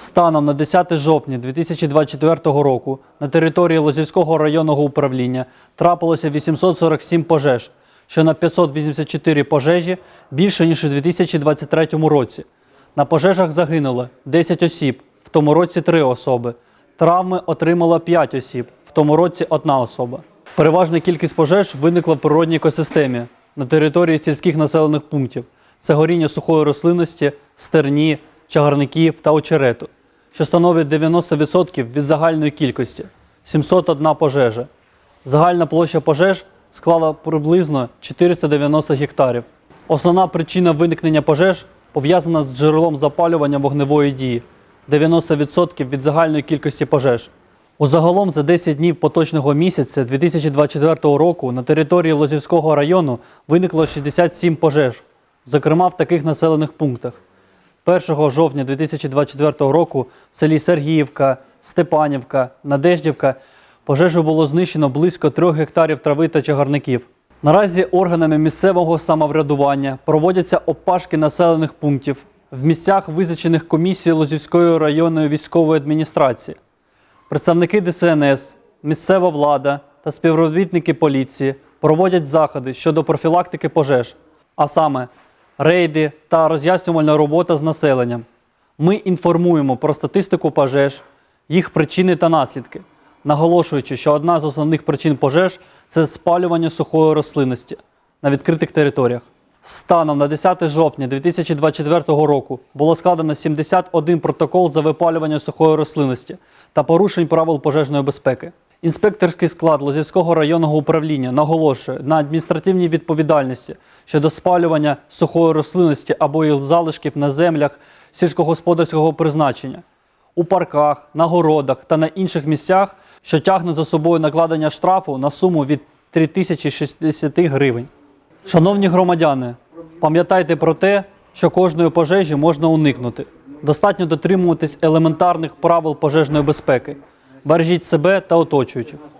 Станом на 10 жовтня 2024 року на території Лозівського районного управління трапилося 847 пожеж, що на 584 пожежі більше ніж у 2023 році. На пожежах загинуло 10 осіб, в тому році 3 особи. Травми отримало 5 осіб, в тому році 1 особа. Переважна кількість пожеж виникла в природній екосистемі на території сільських населених пунктів. Це горіння сухої рослинності, стерні, чагарників та очерету, що становить 90% від загальної кількості 701 пожежа. Загальна площа пожеж склала приблизно 490 гектарів. Основна причина виникнення пожеж пов'язана з джерелом запалювання вогневої дії 90% від загальної кількості пожеж. Узагалом за 10 днів поточного місяця 2024 року на території Лозівського району виникло 67 пожеж, зокрема в таких населених пунктах. 1 жовтня 2024 року в селі Сергіївка, Степанівка, Надеждівка пожежу було знищено близько 3 гектарів трави та чагарників. Наразі органами місцевого самоврядування проводяться опашки населених пунктів в місцях, визначених комісією Лозівської районної військової адміністрації. Представники ДСНС, місцева влада та співробітники поліції проводять заходи щодо профілактики пожеж, а саме рейди та роз'яснювальна робота з населенням. Ми інформуємо про статистику пожеж, їх причини та наслідки, наголошуючи, що одна з основних причин пожеж це спалювання сухої рослинності на відкритих територіях. Станом на 10 жовтня 2024 року було складено 71 протокол за випалювання сухої рослинності та порушень правил пожежної безпеки. Інспекторський склад Лозівського районного управління наголошує на адміністративній відповідальності щодо спалювання сухої рослинності або їх залишків на землях сільськогосподарського призначення, у парках, на городах та на інших місцях, що тягне за собою накладення штрафу на суму від 3060 гривень. Шановні громадяни, пам'ятайте про те, що кожної пожежі можна уникнути. Достатньо дотримуватись елементарних правил пожежної безпеки. Бережіть себе та оточуючих.